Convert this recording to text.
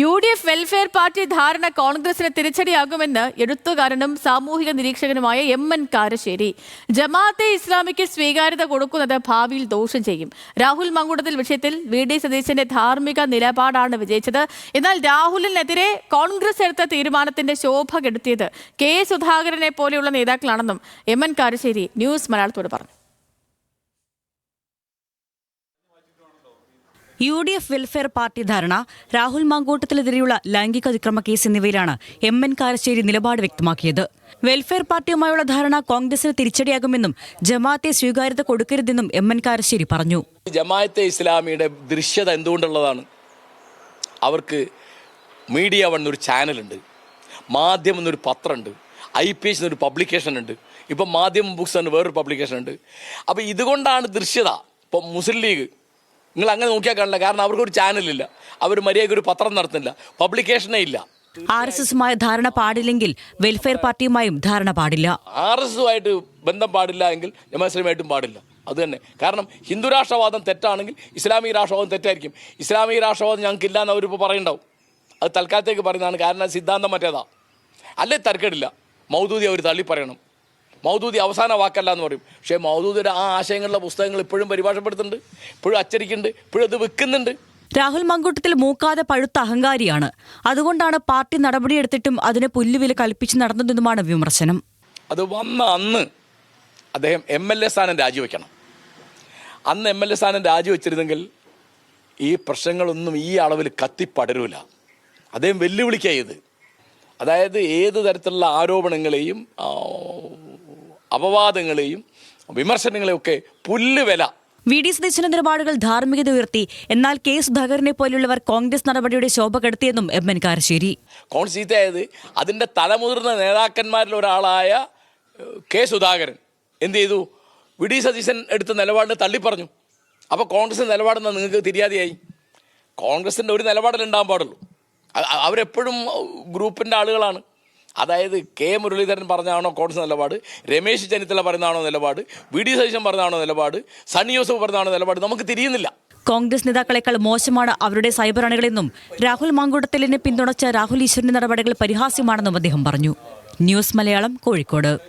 U D F welfare party ധാരണ കോൺഗ്രസിന് തിരിച്ചടിയാകുമെന്ന് എഴുത്തുകാരനും സാമൂഹിക നിരീക്ഷകനുമായ എം എൻ കാരശ്ശേരി. ജമാഅത്തെ ഇസ്ലാമിക്ക് സ്വീകാര്യത കൊടുക്കുന്നത് ഭാവിയിൽ ദോഷം ചെയ്യും. രാഹുൽ മങ്കുടത്തിൽ വിഷയത്തിൽ വി ഡി സതീശന്റെ ധാർമ്മിക നിലപാടാണ് വിജയിച്ചത്. എന്നാൽ രാഹുലിനെതിരെ കോൺഗ്രസ് എടുത്ത തീരുമാനത്തിന്റെ ശോഭ കെടുത്തിയത് കെ സുധാകരനെ പോലെയുള്ള നേതാക്കളാണെന്നും എം എൻ കാരശ്ശേരി ന്യൂസ് മലയാളത്തോട് പറഞ്ഞു. U D F welfare party ധാരണ രാഹുൽ മാങ്കൂട്ടത്തിനെതിരെയുള്ള ലൈംഗിക അതിക്രമ കേസ് എന്നിവയിലാണ് എം എൻ കാരശ്ശേരി നിലപാട് വ്യക്തമാക്കിയത്. വെൽഫെയർ പാർട്ടിയുമായുള്ള ധാരണ കോൺഗ്രസിന് തിരിച്ചടിയാകുമെന്നും ജമാഅത്തെ സ്വീകാര്യത കൊടുക്കരുതെന്നും എം എൻ കാരശ്ശേരി പറഞ്ഞു. ജമാഅത്തെ ഇസ്ലാമിയുടെ ദൃശ്യത എന്തുകൊണ്ടുള്ളതാണ്? അവർക്ക് മീഡിയ വൺ എന്നൊരു ചാനലുണ്ട് മാധ്യമം എന്നൊരു പത്രമുണ്ട് ഐ പി എസ് എന്നൊരു പബ്ലിക്കേഷൻ ഉണ്ട് ഇപ്പം മാധ്യമം ബുക്സ് എന്ന് വേറൊരു പബ്ലിക്കേഷൻ ഉണ്ട്. അപ്പോൾ ഇതുകൊണ്ടാണ് ദൃശ്യത. ഇപ്പം മുസ്ലിം ലീഗ് നിങ്ങൾ അങ്ങനെ നോക്കിയാൽ കാണില്ല. കാരണം അവർക്കൊരു ചാനലില്ല അവർ മര്യാദയ്ക്ക് ഒരു പത്രം നടത്തുന്നില്ല. പബ്ലിക്കേഷനേ ഇല്ല. ആർ എസ് എസുമായി ധാരണ പാടില്ലെങ്കിൽ വെൽഫെയർ പാർട്ടിയുമായും ധാരണ പാടില്ല. ആർ എസ് എസുമായിട്ട് ബന്ധം പാടില്ല എങ്കിൽ ജമാസ്ലമായിട്ടും പാടില്ല. അത് തന്നെ. കാരണം ഹിന്ദു രാഷ്ട്രവാദം തെറ്റാണെങ്കിൽ ഇസ്ലാമിക രാഷ്ട്രവാദം തെറ്റായിരിക്കും. ഇസ്ലാമിക രാഷ്ട്രവാദം ഞങ്ങൾക്ക് ഇല്ല എന്ന് അവരിപ്പോൾ പറയുണ്ടാവും അത് തൽക്കാലത്തേക്ക് പറയുന്നതാണ് കാരണം സിദ്ധാന്തം മറ്റേതാ. അല്ലേ തർക്കടില്ല മൗദൂദി അവർ തള്ളി പറയണം. മൗദൂദി അവസാന വാക്കല്ല എന്ന് പറയും. പക്ഷേ മൗദൂദിയുടെ ആ ആശയങ്ങളിലെ പുസ്തകങ്ങൾ ഇപ്പോഴും പരിഭാഷപ്പെടുത്തുന്നുണ്ട്. ഇപ്പോഴും അച്ചടിക്കുന്നുണ്ട്. ഇപ്പോഴും അത് വിൽക്കുന്നുണ്ട്. രാഹുൽ മങ്കൂട്ടത്തിൽ മൂക്കാതെ പഴുത്ത അഹങ്കാരിയാണ്. അതുകൊണ്ടാണ് പാർട്ടി നടപടിയെടുത്തിട്ടും അതിനെ പുല്ലുവില കൽപ്പിച്ച് നടന്നതെന്നുമാണ് വിമർശനം. അത് വന്ന അന്ന് അദ്ദേഹം എം എൽ എ സ്ഥാനം രാജിവെക്കണം. അന്ന് എം എൽ എ സ്ഥാനം രാജിവെച്ചിരുന്നെങ്കിൽ ഈ പ്രശ്നങ്ങളൊന്നും ഈ അളവിൽ കത്തിപ്പടരൂല. അദ്ദേഹം വെല്ലുവിളിക്കുക അതായത് ഏത് തരത്തിലുള്ള ആരോപണങ്ങളെയും അപവാദങ്ങളെയും വിമർശനങ്ങളെയൊക്കെ ഒക്കെ പുല്ല് വില വി ഡി സതീശന്റെ നിലപാടുകൾ ധാർമ്മികത ഉയർത്തി. എന്നാൽ കെ സുധാകരനെ പോലുള്ളവർ കോൺഗ്രസ് നടപടിയുടെ ശോഭ കെടുത്തിയെന്നും എം എൻ കാരശ്ശേരി. കോൺഗ്രസ് ചീത്തയായത് അതിന്റെ തലമുതിർന്ന നേതാക്കന്മാരിൽ ഒരാളായ കെ സുധാകരൻ. എന്ത് ചെയ്തു? വി ഡി സതീശൻ എടുത്ത നിലപാടിനെ തള്ളിപ്പറഞ്ഞു. അപ്പോൾ കോൺഗ്രസ് നിലപാടെന്ന് നിങ്ങൾക്ക് തിരിയാതെയായി? കോൺഗ്രസിന്റെ ഒരു നിലപാടിൽ ഉണ്ടാകാൻ പാടുള്ളൂ. അവരെപ്പോഴും ഗ്രൂപ്പിന്റെ ആളുകളാണ്. അതായത് കെ മുരളീധരൻ പറഞ്ഞാണോ കോൺഗ്രസ് നിലപാട്? രമേശ് ചെന്നിത്തല പറഞ്ഞാണോ നിലപാട്? വി ഡി സതീശൻ പറഞ്ഞാണോ നിലപാട്? സണ്ണി യൂസഫ് പറഞ്ഞാണോ നിലപാട്? നമുക്ക് തിരിയുന്നില്ല. കോൺഗ്രസ് നേതാക്കളെക്കാൾ മോശമാണ് അവരുടെ സൈബർ അണികളെന്നും രാഹുൽ മാങ്കൂട്ടത്തിലിനെ പിന്തുണച്ച രാഹുൽ ഈശ്വരന്റെ നടപടികൾ പരിഹാസ്യമാണെന്നും അദ്ദേഹം പറഞ്ഞു. ന്യൂസ് മലയാളം കോഴിക്കോട്.